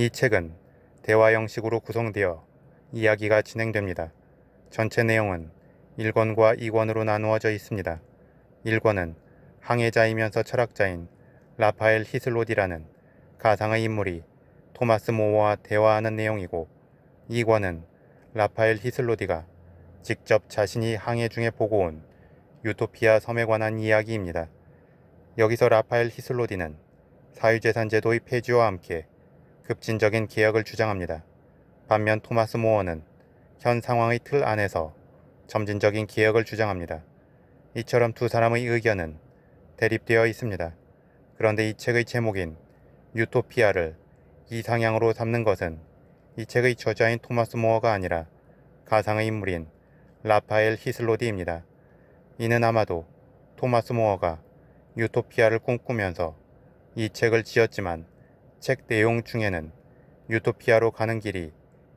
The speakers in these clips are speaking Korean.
이 책은 대화 형식으로 구성되어 이야기가 진행됩니다. 전체 내용은 1권과 2권으로 나누어져 있습니다. 1권은 항해자이면서 철학자인 라파엘 히슬로디라는 가상의 인물이 토마스 모어와 대화하는 내용이고 2권은 라파엘 히슬로디가 직접 자신이 항해 중에 보고 온 유토피아 섬에 관한 이야기입니다. 여기서 라파엘 히슬로디는 사유재산 제도의 폐지와 함께 급진적인 개혁을 주장합니다. 반면 토마스 모어는 현 상황의 틀 안에서 점진적인 개혁을 주장합니다. 이처럼 두 사람의 의견은 대립되어 있습니다. 그런데 이 책의 제목인 유토피아를 이상향으로 삼는 것은 이 책의 저자인 토마스 모어가 아니라 가상의 인물인 라파엘 히슬로디입니다. 이는 아마도 토마스 모어가 유토피아를 꿈꾸면서 이 책을 지었지만 책 내용 중에는 유토피아로 가는 길이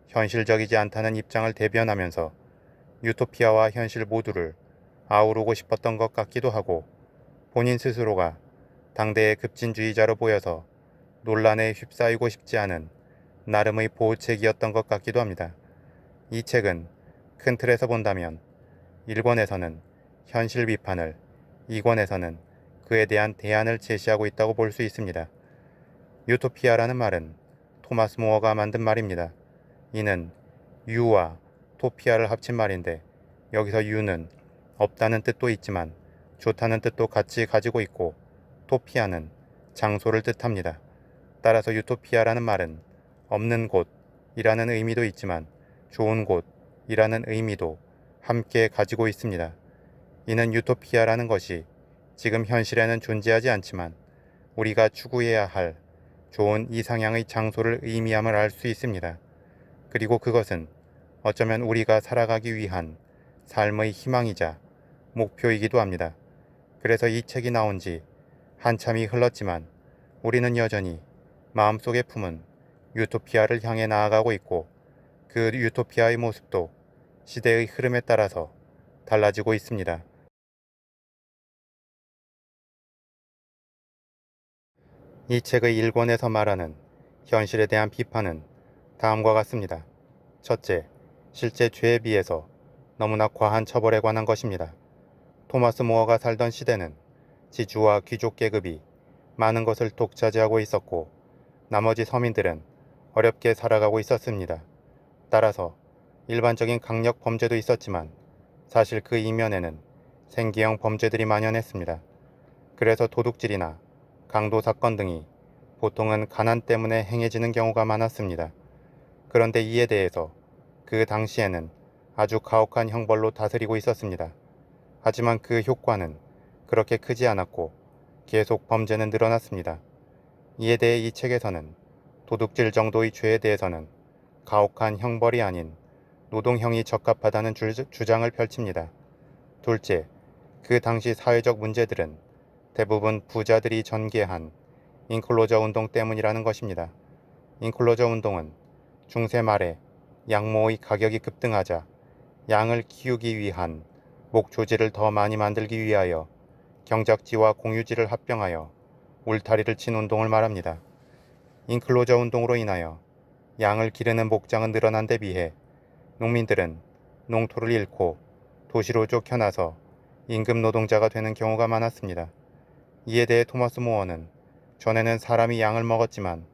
현실적이지 않다는 입장을 대변하면서 유토피아와 현실 모두를 아우르고 싶었던 것 같기도 하고 본인 스스로가 당대의 급진주의자로 보여서 논란에 휩싸이고 싶지 않은 나름의 보호책이었던 것 같기도 합니다. 이 책은 큰 틀에서 본다면 1권에서는 현실 비판을 2권에서는 그에 대한 대안을 제시하고 있다고 볼 수 있습니다. 유토피아라는 말은 토마스 모어가 만든 말입니다. 이는 유와 토피아를 합친 말인데 여기서 유는 없다는 뜻도 있지만 좋다는 뜻도 같이 가지고 있고 토피아는 장소를 뜻합니다. 따라서 유토피아라는 말은 없는 곳이라는 의미도 있지만 좋은 곳이라는 의미도 함께 가지고 있습니다. 이는 유토피아라는 것이 지금 현실에는 존재하지 않지만 우리가 추구해야 할 좋은 이상향의 장소를 의미함을 알 수 있습니다. 그리고 그것은 어쩌면 우리가 살아가기 위한 삶의 희망이자 목표이기도 합니다. 그래서 이 책이 나온 지 한참이 흘렀지만 우리는 여전히 마음속에 품은 유토피아를 향해 나아가고 있고 그 유토피아의 모습도 시대의 흐름에 따라서 달라지고 있습니다. 이 책의 1권에서 말하는 현실에 대한 비판은 다음과 같습니다. 첫째, 실제 죄에 비해서 너무나 과한 처벌에 관한 것입니다. 토마스 모어가 살던 시대는 지주와 귀족 계급이 많은 것을 독차지하고 있었고 나머지 서민들은 어렵게 살아가고 있었습니다. 따라서 일반적인 강력 범죄도 있었지만 사실 그 이면에는 생계형 범죄들이 만연했습니다. 그래서 도둑질이나 강도 사건 등이 보통은 가난 때문에 행해지는 경우가 많았습니다. 그런데 이에 대해서 그 당시에는 아주 가혹한 형벌로 다스리고 있었습니다. 하지만 그 효과는 그렇게 크지 않았고 계속 범죄는 늘어났습니다. 이에 대해 이 책에서는 도둑질 정도의 죄에 대해서는 가혹한 형벌이 아닌 노동형이 적합하다는 주, 주장을 펼칩니다. 둘째, 그 당시 사회적 문제들은 대부분 부자들이 전개한 인클로저 운동 때문이라는 것입니다. 인클로저 운동은 중세 말에 양모의 가격이 급등하자 양을 키우기 위한 목조지를 더 많이 만들기 위하여 경작지와 공유지를 합병하여 울타리를 친 운동을 말합니다. 인클로저 운동으로 인하여 양을 기르는 목장은 늘어난 데 비해 농민들은 농토를 잃고 도시로 쫓겨나서 임금 노동자가 되는 경우가 많았습니다. 이에 대해 토마스 모어는 전에는 사람이 양을 먹었지만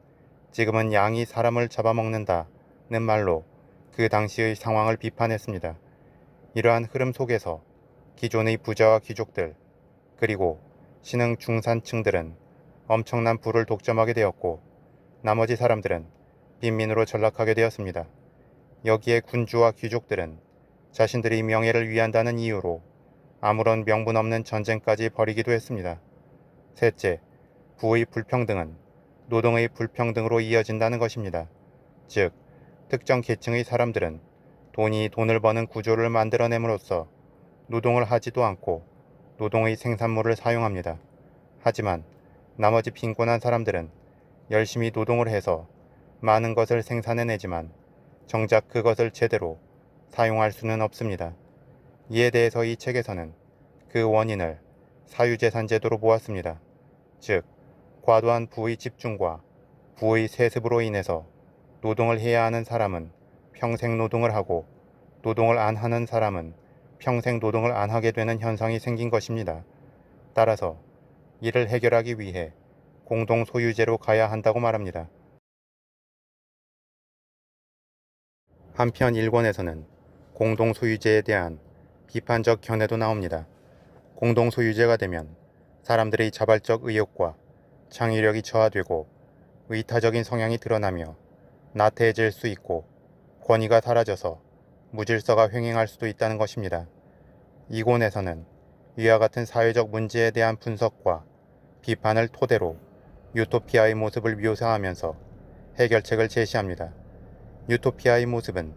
지금은 양이 사람을 잡아먹는다는 말로 그 당시의 상황을 비판했습니다. 이러한 흐름 속에서 기존의 부자와 귀족들 그리고 신흥 중산층들은 엄청난 부를 독점하게 되었고 나머지 사람들은 빈민으로 전락하게 되었습니다. 여기에 군주와 귀족들은 자신들의 명예를 위한다는 이유로 아무런 명분 없는 전쟁까지 벌이기도 했습니다. 셋째, 부의 불평등은 노동의 불평등으로 이어진다는 것입니다. 즉, 특정 계층의 사람들은 돈이 돈을 버는 구조를 만들어냄으로써 노동을 하지도 않고 노동의 생산물을 사용합니다. 하지만 나머지 빈곤한 사람들은 열심히 노동을 해서 많은 것을 생산해내지만 정작 그것을 제대로 사용할 수는 없습니다. 이에 대해서 이 책에서는 그 원인을 사유재산 제도로 보았습니다. 즉, 과도한 부의 집중과 부의 세습으로 인해서 노동을 해야 하는 사람은 평생 노동을 하고 노동을 안 하는 사람은 평생 노동을 안 하게 되는 현상이 생긴 것입니다. 따라서 이를 해결하기 위해 공동 소유제로 가야 한다고 말합니다. 한편 일본에서는 공동 소유제에 대한 비판적 견해도 나옵니다. 공동 소유제가 되면 사람들의 자발적 의욕과 창의력이 저하되고 의타적인 성향이 드러나며 나태해질 수 있고 권위가 사라져서 무질서가 횡행할 수도 있다는 것입니다. 이곤에서는 위와 같은 사회적 문제에 대한 분석과 비판을 토대로 유토피아의 모습을 묘사하면서 해결책을 제시합니다. 유토피아의 모습은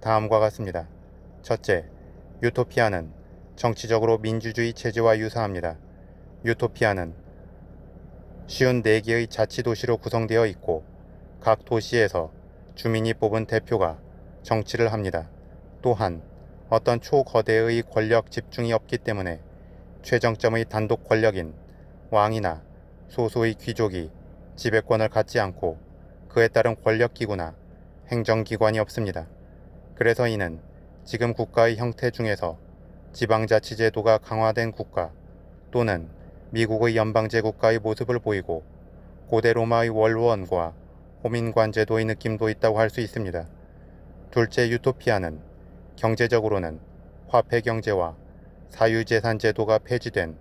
다음과 같습니다. 첫째, 유토피아는 정치적으로 민주주의 체제와 유사합니다. 유토피아는 쉬운 4개의 자치도시로 구성되어 있고 각 도시에서 주민이 뽑은 대표가 정치를 합니다. 또한 어떤 초거대의 권력 집중이 없기 때문에 최정점의 단독 권력인 왕이나 소수의 귀족이 지배권을 갖지 않고 그에 따른 권력기구나 행정기관이 없습니다. 그래서 이는 지금 국가의 형태 중에서 지방자치제도가 강화된 국가 또는 미국의 연방제 국가의 모습을 보이고 고대 로마의 원로원과 호민관제도의 느낌도 있다고 할 수 있습니다. 둘째 유토피아는 경제적으로는 화폐 경제와 사유재산 제도가 폐지된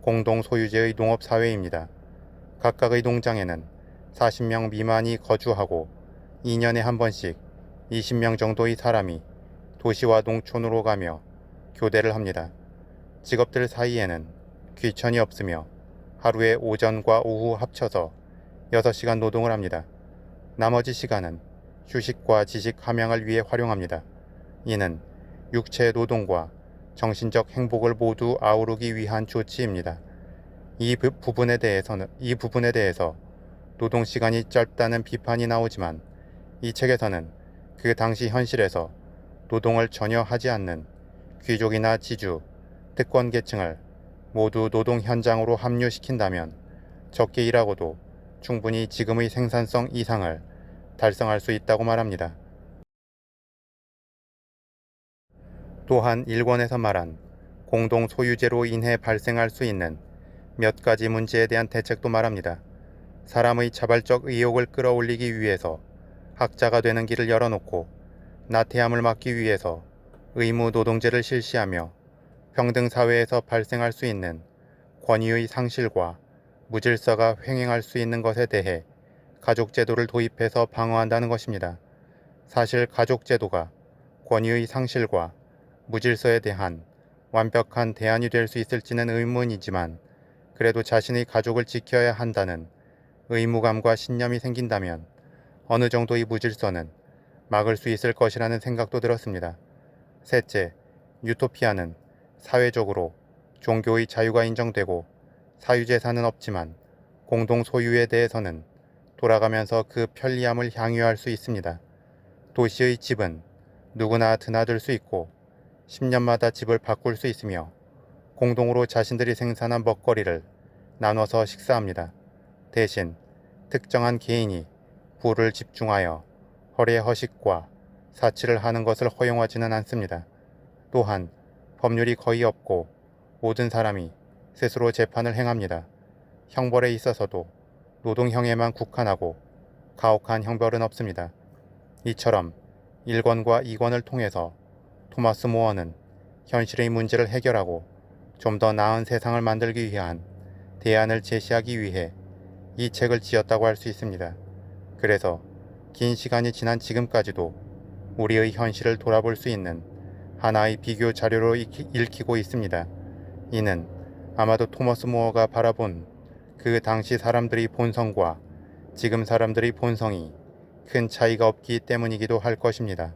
공동 소유제의 농업 사회입니다. 각각의 농장에는 40명 미만이 거주하고 2년에 한 번씩 20명 정도의 사람이 도시와 농촌으로 가며 교대를 합니다. 직업들 사이에는 귀천이 없으며 하루에 오전과 오후 합쳐서 6시간 노동을 합니다. 나머지 시간은 휴식과 지식 함양을 위해 활용합니다. 이는 육체 노동과 정신적 행복을 모두 아우르기 위한 조치입니다. 이 부, 부분에 대해서는 이 부분에 대해서 노동 시간이 짧다는 비판이 나오지만 이 책에서는 그 당시 현실에서 노동을 전혀 하지 않는 귀족이나 지주, 특권 계층을 모두 노동 현장으로 합류시킨다면 적게 일하고도 충분히 지금의 생산성 이상을 달성할 수 있다고 말합니다. 또한 일본에서 말한 공동 소유제로 인해 발생할 수 있는 몇 가지 문제에 대한 대책도 말합니다. 사람의 자발적 의욕을 끌어올리기 위해서 학자가 되는 길을 열어놓고 나태함을 막기 위해서 의무 노동제를 실시하며 평등 사회에서 발생할 수 있는 권위의 상실과 무질서가 횡행할 수 있는 것에 대해 가족제도를 도입해서 방어한다는 것입니다. 사실 가족제도가 권위의 상실과 무질서에 대한 완벽한 대안이 될 수 있을지는 의문이지만 그래도 자신의 가족을 지켜야 한다는 의무감과 신념이 생긴다면 어느 정도의 무질서는 막을 수 있을 것이라는 생각도 들었습니다. 셋째, 유토피아는 사회적으로 종교의 자유가 인정되고 사유재산은 없지만 공동 소유에 대해서는 돌아가면서 그 편리함을 향유할 수 있습니다. 도시의 집은 누구나 드나들 수 있고 10년마다 집을 바꿀 수 있으며 공동으로 자신들이 생산한 먹거리를 나눠서 식사합니다. 대신 특정한 개인이 부를 집중하여 허례 허식과 사치를 하는 것을 허용하지는 않습니다. 또한 법률이 거의 없고 모든 사람이 스스로 재판을 행합니다. 형벌에 있어서도 노동형에만 국한하고 가혹한 형벌은 없습니다. 이처럼 1권과 2권을 통해서 토마스 모어는 현실의 문제를 해결하고 좀 더 나은 세상을 만들기 위한 대안을 제시하기 위해 이 책을 지었다고 할 수 있습니다. 그래서 긴 시간이 지난 지금까지도 우리의 현실을 돌아볼 수 있는 하나의 비교 자료로 읽히고 있습니다. 이는 아마도 토머스 모어가 바라본 그 당시 사람들의 본성과 지금 사람들의 본성이 큰 차이가 없기 때문이기도 할 것입니다.